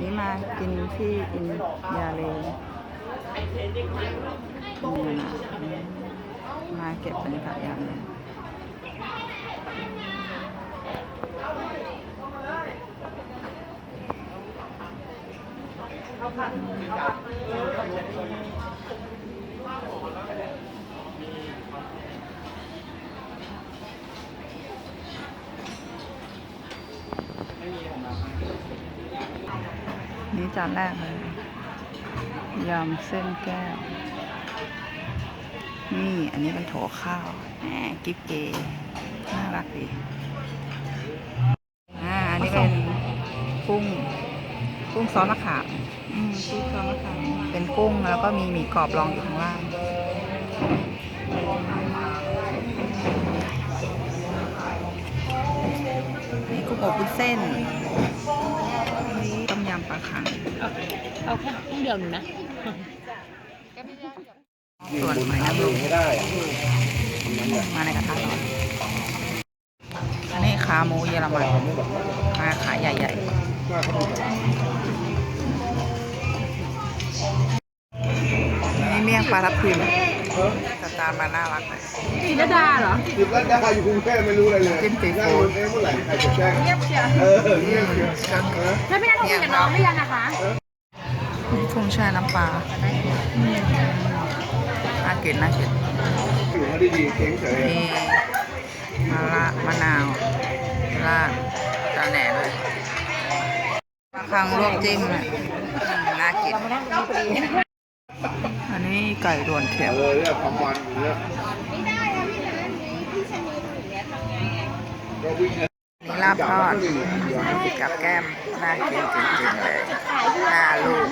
นี้มากินที่อินยาเลนี่นะมาเก็บบรรยากาศยามเย็ นนี่จานแรกเลยยำเส้นแก้ว นี่อันนี้เป็นโถข้าวแหมกิ๊บเอน่ารักดีอ่าอันนี้เป็นกุ้งกุ้งซอสมะขามอืมกุ้งซอสมะขามเป็นกุ้งแล้วก็มีหมี่กรอบรองอยู่ข้างล่างนี่กุ้งอบวุ้นเส้น ปลาคังเอาแค่ครึ่งเดียวหนึ่งนะส่วนหอยนางรมไม่ได้อะมาในกระทะร้อนอันนี้ขาหมูเยอรมันมาขาใหญ่ๆนี่เมี่ยงปลาทับทิม สตาร์มาน่ารักเลยจิรดาเหรอสิบแล้วดาอยู่กรุงเทพไม่รู้อะไรเลยจิ้มซีฟู้นั่งดรถเอ๊ะเมื่อไหร่ใครจะแจ้งเงียบเชียวเออเงียบเชียวเออแล้วพี่นัทโทรคุยกับน้องหรือยังนะคะกุ้งแช่น้ำปลาอืมน่ากินน่ากินอยู่เขาดีๆเก่งเฉยนี่มะระมะนาวราดตาแหน่เลยปลาคังลวกจิ้มอะอืมน่ากินอันนี้ ไก่รวนเค็มเออเนี่ยความมันเนี่ยก็วิ่งนี่ลาบทอดกับแก้มน่ากินจริงๆเลยน่าลูก